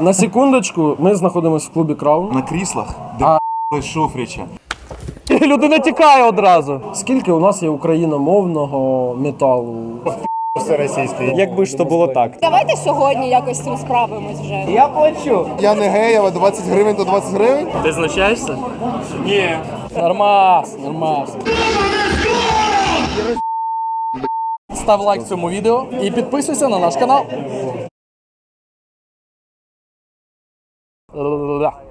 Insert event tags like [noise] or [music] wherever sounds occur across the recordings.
На секундочку, ми знаходимося в клубі Краун. На кріслах, де А. а... Шуфрича. І [laughs] людина тікає одразу. Скільки у нас є україномовного металу? Все російське. Якби ж то було так. Давайте сьогодні якось з цим справимось вже. Я плачу. Я не гей, але 20 гривень то 20 гривень. Ти знущаєшся? Ні. Нормас, нормас. Став лайк цьому відео і підписуйся на наш канал.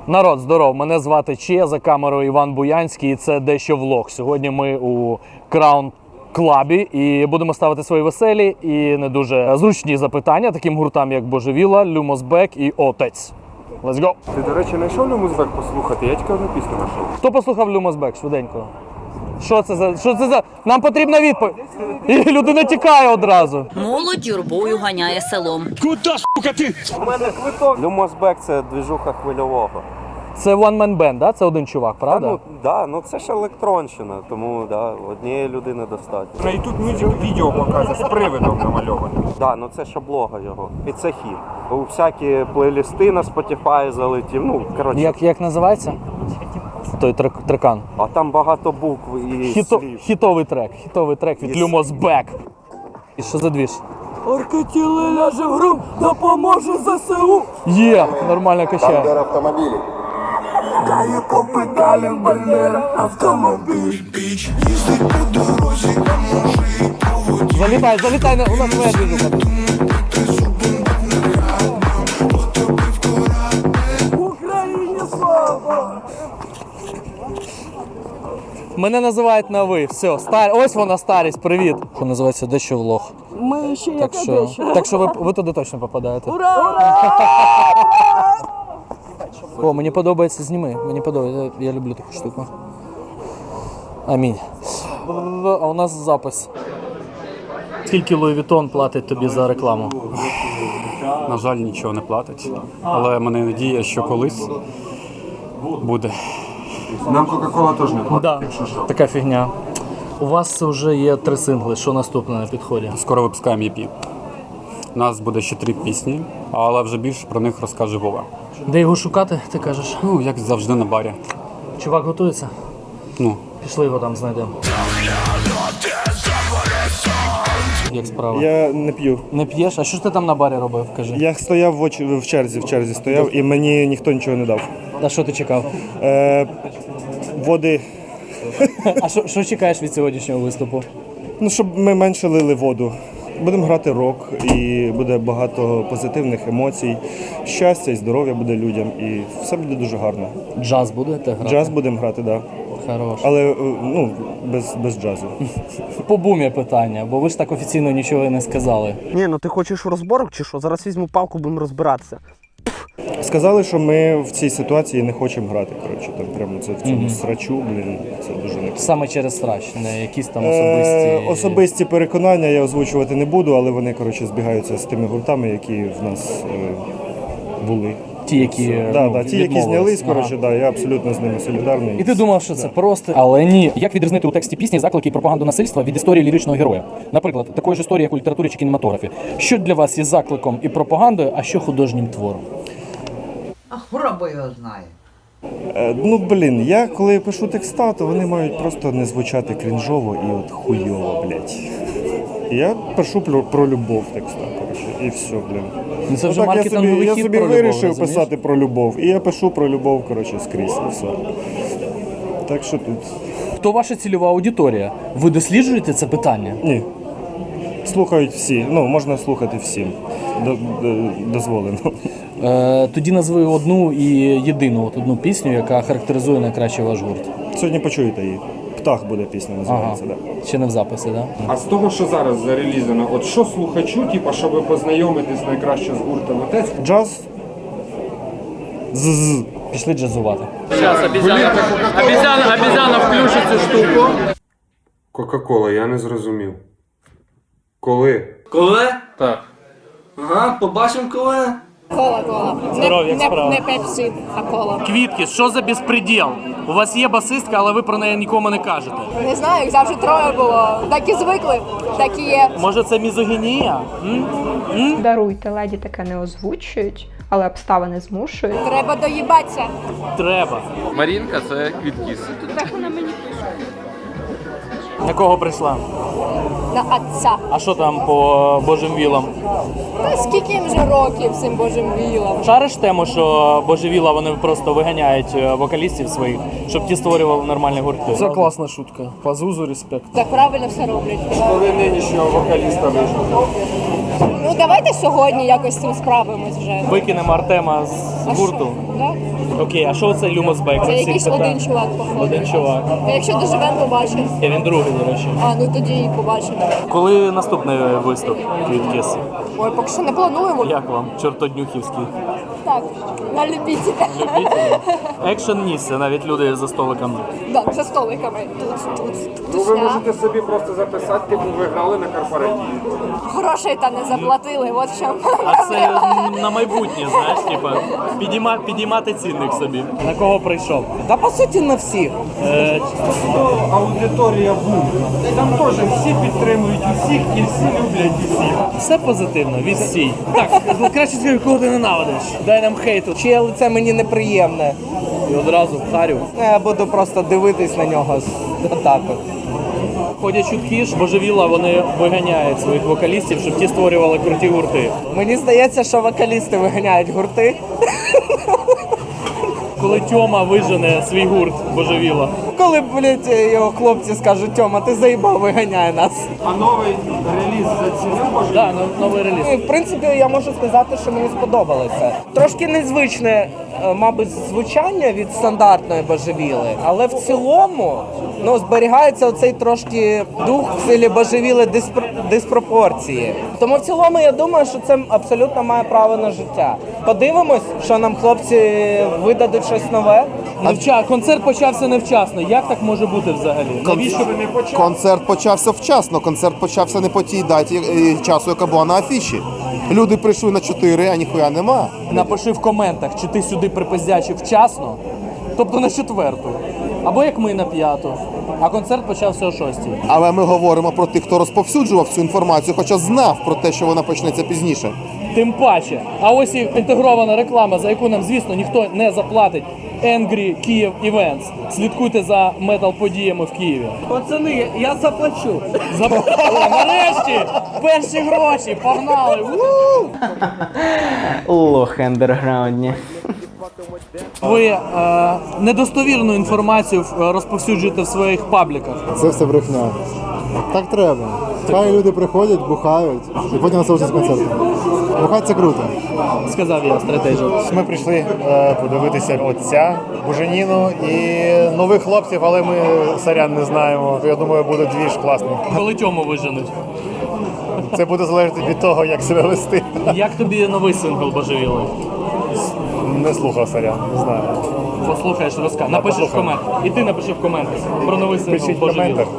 Народ, здоров! Мене звати Че, за камерою Іван Буянський, і це дещо влог. Сьогодні ми у Краун Клабі і будемо ставити свої веселі і не дуже зручні запитання таким гуртам, як Божевіла, Люмосбек і Отець. Let's go! Ти, до речі, знайшов Люмузбек послухати? Я тільки одну пісню знайшов. Хто послухав Люмосбек швиденько? Що це за що це за нам потрібна відповідь? І людина тікає одразу. Молодь юрбою ганяє селом. Куди шукати? У мене квиток. Люмосбек це двіжуха хвильового. Це one man band, да? Це один чувак, правда? ну, да, ну це ж електронщина, тому да, однієї людини достатньо. І тут мюзик відео показує з привидом намальоване. Да, ну це ж облога його. І це хіт. У всякі плейлісти на Spotify залетів. Ну, коротше, Як, як називається? Той трек, трекан. а там багато букв і Хіто, слів. хітовий трек. Хітовий трек від Yes. Люмосбек. І що за двіж? Оркатіли ляже в гру, допоможе ЗСУ. Є, нормально качає. автомобілі. Залітай, залітай, на- у нас твоя двіжуха. Мене називають на ви. Все, стар... ось вона старість, привіт. Що називається дещо влог. Ми ще Так що, так що ви, ви туди точно попадаєте. [laughs] О, мені подобається, зніми. Мені подобається. Я люблю таку штуку. Амінь. А у нас запис. Скільки Луї Вітон платить тобі за рекламу? На жаль, нічого не платить. Але мене надія, що колись буде. Нам Кока-Кола теж не платить. Да, така фігня. У вас вже є три сингли. Що наступне на підході? Скоро випускаємо EP. У нас буде ще три пісні, але вже більше про них розкаже Вова. Де його шукати, ти кажеш? Ну, як завжди на барі. Чувак готується? Ну, Пішли його там знайдемо. Як справа? Я не п'ю. Не п'єш? А що ж ти там на барі робив? Кажи. Я стояв в, оч... в черзі, в черзі стояв, і мені ніхто нічого не дав. А що ти чекав? Е, води. [laughs] А що, що чекаєш від сьогоднішнього виступу? Ну, щоб ми менше лили воду. Будемо грати рок, і буде багато позитивних емоцій, щастя і здоров'я буде людям, і все буде дуже гарно. Джаз будете грати? Джаз будемо грати, так. Да. Хорош. Але е, ну, без, без джазу. По бумі питання, бо ви ж так офіційно нічого не сказали. Ні, ну ти хочеш розборок чи що? Зараз візьму палку, будемо розбиратися. Сказали, що ми в цій ситуації не хочемо грати. Коротше, там прямо це в цьому срачу, блін, це дуже не Саме через страч, не якісь там Е, особисті. особисті переконання я озвучувати не буду, але вони коротше збігаються з тими гуртами, які в нас е, були. Ті, які, да, ну, да, ті, які відмовились. знялись, Ага. коротше, да, я абсолютно з ними солідарний. І ти думав, що це просто, але ні. Як відрізнити у тексті пісні заклики і пропаганду насильства від історії ліричного героя? Наприклад, такої ж історії, як у літературі чи кінематографі. Що для вас є закликом і пропагандою, а що художнім твором? А хвороба його знає. Е, ну блін, я коли пишу текста, то вони мають просто не звучати крінжово і от хуйово, блядь. Я пишу про, про любов в текстах, коротше, і все, блін. Ну це вже Отак я маркетинговий собі, я хід собі про вирішив любов, розумієш? писати про любов, і я пишу про любов, коротше, скрізь і все. Так що тут. Хто ваша цільова аудиторія? Ви досліджуєте це питання? Ні. Слухають всі. Ну, можна слухати всім. До- до- Дозволено. Е, тоді назви одну і єдину от одну пісню, яка характеризує найкраще ваш гурт. Сьогодні почуєте її. Птах буде пісня Ага. називається. Да. Ще не в записі, так? А з того, що зараз зарелізано, от що слухачу, типу, щоб познайомитись найкраще з гуртом отець, Джаз. З. Пішли джазувати. Зараз обізяна, обізяна, обізяна включить цю штуку. Кока-Кола, я не зрозумів. Коли? Коли? Так. Ага, побачимо коли. Кола, кола. Здоров, Не, як не, справа? не пепсі, а кола. Квітки, що за безпреділ? У вас є басистка, але ви про неї нікому не кажете. Не знаю, їх завжди троє було. Так і звикли, так і є. Може це мізогінія? М? Даруйте, леді таке не озвучують, але обставини змушують. Треба доїбатися. Треба. Марінка це квіткіс. На кого прийшла? На отця. А що там по божим вілам? Та скільки їм вже років цим божим вілам? Шариш тему, що божевіла вони просто виганяють е, вокалістів своїх, щоб ті створювали нормальні гурти. Це класна шутка. Пазузу респект. Так правильно все роблять. Коли нинішнього вокаліста вийшов. Ну давайте сьогодні якось з цим справимось вже. Викинемо Артема з А гурту. Да? Окей, а що це Люмосбек? Це якийсь один чувак, походу. Один чувак. Ну, Якщо доживемо, побачимо. І він другий, до речі. А, ну тоді і побачимо. Коли наступний виступ Квіткіс? Ой, поки що не плануємо. Як вам? Чортоднюхівський. Так, на любителя. Любителі? Екшен нісся, навіть люди за столиком. Да, за столиками. Тут, тут, Ну тут. ви можете собі просто записати, типу ви грали на корпоративі. Грошей та не заплатили, от в чому. А це м, на майбутнє, знаєш, типа підійма, підіймати цінник собі. На кого прийшов? Та по суті на всіх. Е, Аудиторія був. Там теж всі підтримують усіх і всі люблять усіх. все позитивно, від всій. Так, краще скажи, кого ти ненавидиш. Дай нам хейту. Чи лице мені неприємне. І одразу харю. Я буду просто дивитись на нього з- отак от. Ходять чутки ж, божевіла, вони виганяють своїх вокалістів, щоб ті створювали круті гурти. Мені здається, що вокалісти виганяють гурти. Коли Тьома вижене свій гурт божевіла. Коли, блядь, його хлопці скажуть, Тьома, ти заїбав, виганяй нас. А новий реліз зацінив? Да, новий реліз. Ну, і, в принципі, я можу сказати, що мені сподобалося. Трошки незвичне, е, мабуть, звучання від стандартної божевіли, але в цілому ну, зберігається оцей трошки дух в силі божевіли диспр- диспропорції. Тому в цілому я думаю, що це абсолютно має право на життя. Подивимось, що нам хлопці видадуть щось нове. Невча... Концерт почався невчасно. Як так може бути взагалі? Навіщо Концерт почався вчасно, концерт почався не по тій даті е, часу, яка була на афіші. Люди прийшли на 4, а ніхуя нема. напиши в коментах, чи ти сюди припиздячив вчасно, тобто на четверту, або як ми на п'яту. А концерт почався о шостій. Але ми говоримо про тих, хто розповсюджував цю інформацію, хоча знав про те, що вона почнеться пізніше. Тим паче. А ось і інтегрована реклама, за яку нам, звісно, ніхто не заплатить. Angry Kyiv Events. Слідкуйте за метал-подіями в Києві. Пацани, я заплачу. Зап... Нарешті! Перші гроші! Погнали! У! Лох андерграундні. Ви е, недостовірну інформацію е, розповсюджуєте в своїх пабліках. Це все брехня. Так треба. Хай люди приходять, бухають і потім насолоджуються концертом. Бухати це круто. Сказав я стратегію. Ми прийшли е, подивитися отця Буженіну і нових хлопців, але ми сорян не знаємо. Я думаю, буде двіж класний. Коли тьому виженуть. Це буде залежати від того, як себе вести. Як тобі новий сингл божевілий? Не слухав сорян, не знаю. Послухаєш, розкажеш. Напишеш в послухаю. коментах. І ти напиши в коментах про новий сингл Пишіть в божевілий. коментах.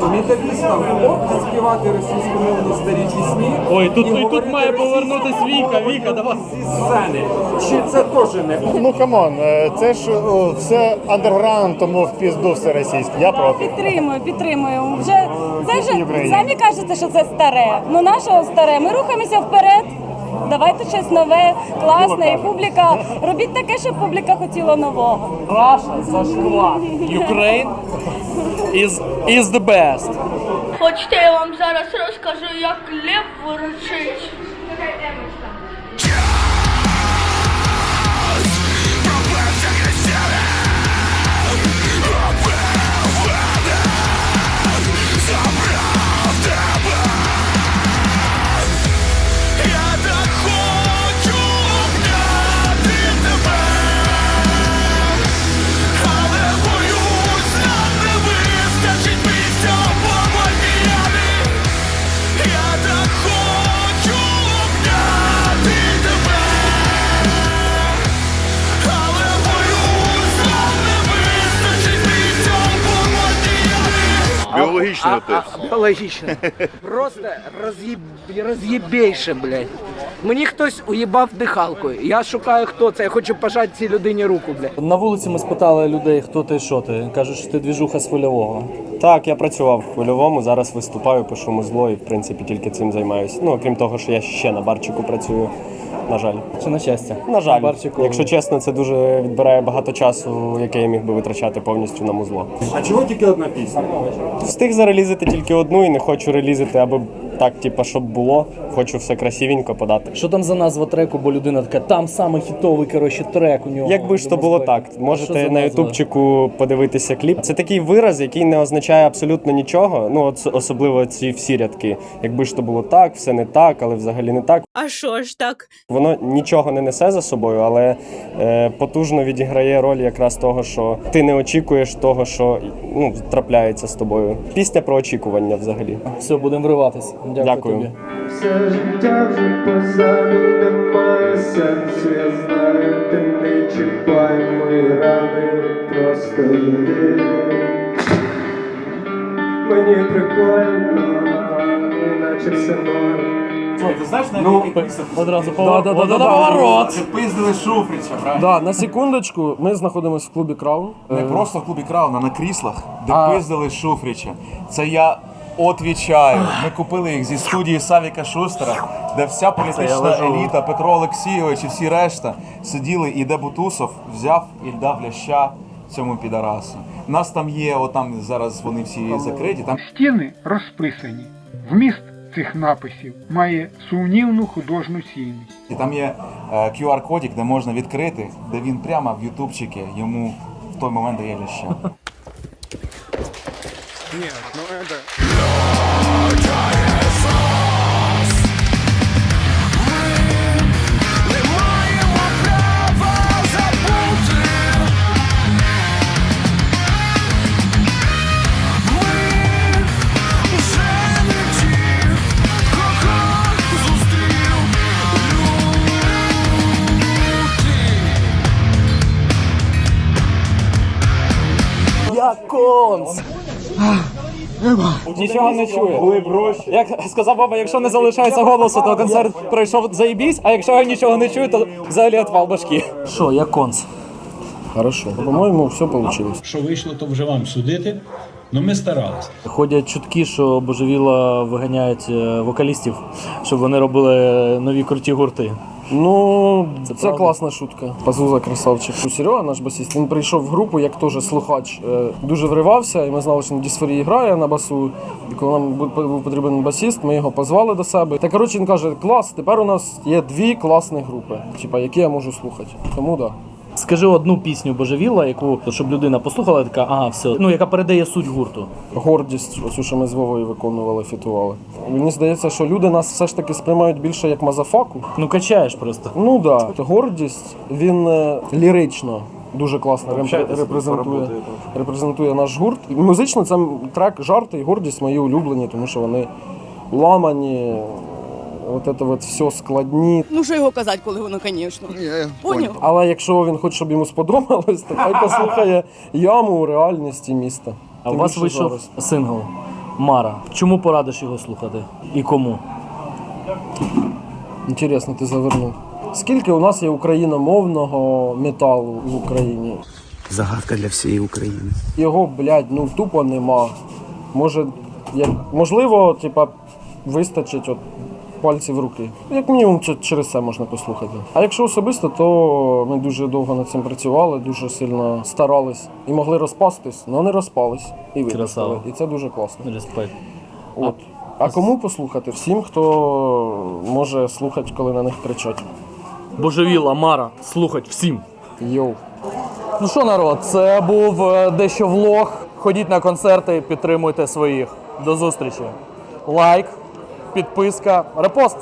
[laughs] Металістам можна співати російськомовні старі пісні. Ой, тут, і тут, говорити має повернутись Віка, Віка, давай. зі сцени. Чи це теж не Ну камон, е, це ж о, все андерграунд, тому в пізду все російське. Я проти. Підтримую, підтримую. Вже це вже Україні. самі кажете, що це старе. Ну наше старе. Ми рухаємося вперед. Давайте щось нове, класне. І публіка робіть таке, щоб публіка хотіла нового. Раша зашкла. Ukraine is, is the best. Хочете, я вам зараз розкажу, як лев ворочить. Біологічний теж. Біологічно. Просто роз'єб... роз'єбейше, блядь. Мені хтось уїбав дихалкою. Я шукаю, хто це. Я хочу пожати цій людині руку, блядь. На вулиці ми спитали людей, хто ти, що ти. Кажуть, що ти двіжуха з хвильового. Так, я працював в хвильовому, зараз виступаю, пишу музло і в принципі тільки цим займаюся. Ну, окрім того, що я ще на барчику працюю. На жаль. Чи на щастя? На жаль, Барчику. якщо чесно, це дуже відбирає багато часу, яке я міг би витрачати повністю на музло. А чого тільки одна пісня? Встиг зарелізити тільки одну і не хочу релізити, аби так, типа, щоб було. Хочу все красивенько подати. Що там за назва треку, бо людина така, там саме хітовий коротше, трек у нього. Якби ж то було так, можете на ютубчику подивитися кліп. Це такий вираз, який не означає абсолютно нічого. Ну от особливо ці всі рядки. Якби ж то було так, все не так, але взагалі не так. А що ж так? Воно нічого не несе за собою, але е, потужно відіграє роль якраз того, що ти не очікуєш того, що ну, трапляється з тобою. Пісня про очікування взагалі. Все, будемо вриватись. Дякую, Дякую. тобі. Все життя вже позаду немає сенсу, я знаю, ти не чіпай мої рани, просто йди. Мені прикольно, іначе все норм. Ну, одразу поворот. Да, да, да, поворот. Пиздили Шуфрича, правильно? Да, на секундочку, ми знаходимося в клубі Краун. Не просто в клубі Краун, а на кріслах, де А- пиздили Шуфрича. Це я отвічаю. Ми купили їх зі студії Савіка Шустера, де вся політична еліта, Петро Олексійович і всі решта сиділи, і де Бутусов взяв і дав ляща цьому підарасу. У нас там є, отам зараз вони всі закриті. Там Стіни розписані. Вміст цих написів має сумнівну художню цінність. І там є е, QR-кодик, де можна відкрити, де він прямо в ютубчики йому в той момент дає ляща. Я Нічого не чую. Як сказав баба, якщо не залишається голосу, то концерт пройшов заєбісь, а якщо я нічого не чую, то взагалі отвал башки. Що, я конс? Хорошо. По-моєму, все вийшло. Що вийшло, то вже вам судити. Ну ми старалися. Ходять чутки, що божевіла виганяють е, вокалістів, щоб вони робили нові круті гурти. Ну, це, це класна шутка. Пазуза красавчик. У Серега, наш басіст, він прийшов в групу, як теж слухач, е, дуже вривався, і ми знали, що на дисфорії грає на басу. І коли нам був був потрібен басіст, ми його позвали до себе. Та коротше він каже: клас, тепер у нас є дві класні групи, типа, які я можу слухати. Тому так. Да. Скажи одну пісню божевіла, яку щоб людина послухала, така, ага, все. Ну яка передає суть гурту. Гордість, оцю, що ми з Вовою виконували, фітували. Мені здається, що люди нас все ж таки сприймають більше як мазафаку. Ну качаєш просто. Ну так, да. гордість, він е, лірично. Дуже класно репре- репрезентує, репрезентує наш гурт. Музично це трек жарти і гордість мої улюблені, тому що вони ламані, от це от все складні. Ну що його казати, коли воно, звісно. Поняв? Але якщо він хоче, щоб йому сподобалось, то хай послухає яму у реальності міста. А у вас вийшов зараз. сингл Мара. Чому порадиш його слухати? І кому? Інтересно, ти завернув. Скільки у нас є україномовного металу в Україні? Загадка для всієї України. Його, блядь, ну тупо нема. Може, як, можливо, типа, вистачить от пальців руки. Як мінімум, це через це можна послухати. А якщо особисто, то ми дуже довго над цим працювали, дуже сильно старались і могли розпастись, але не розпались і випустили. І це дуже класно. Респект. От. А кому послухати? Всім, хто може слухати, коли на них кричать. Божевіла, Мара, слухать всім. Йоу. Ну що, народ, це був е, дещо влог. Ходіть на концерти, підтримуйте своїх. До зустрічі. Лайк, підписка, репост.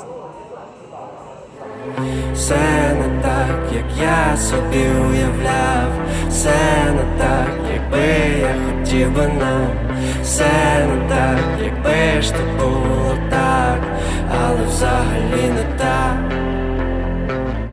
Все не так, як я собі уявляв, все не так, якби я хотів би нам, все не так, якби ж то було так, але взагалі не так.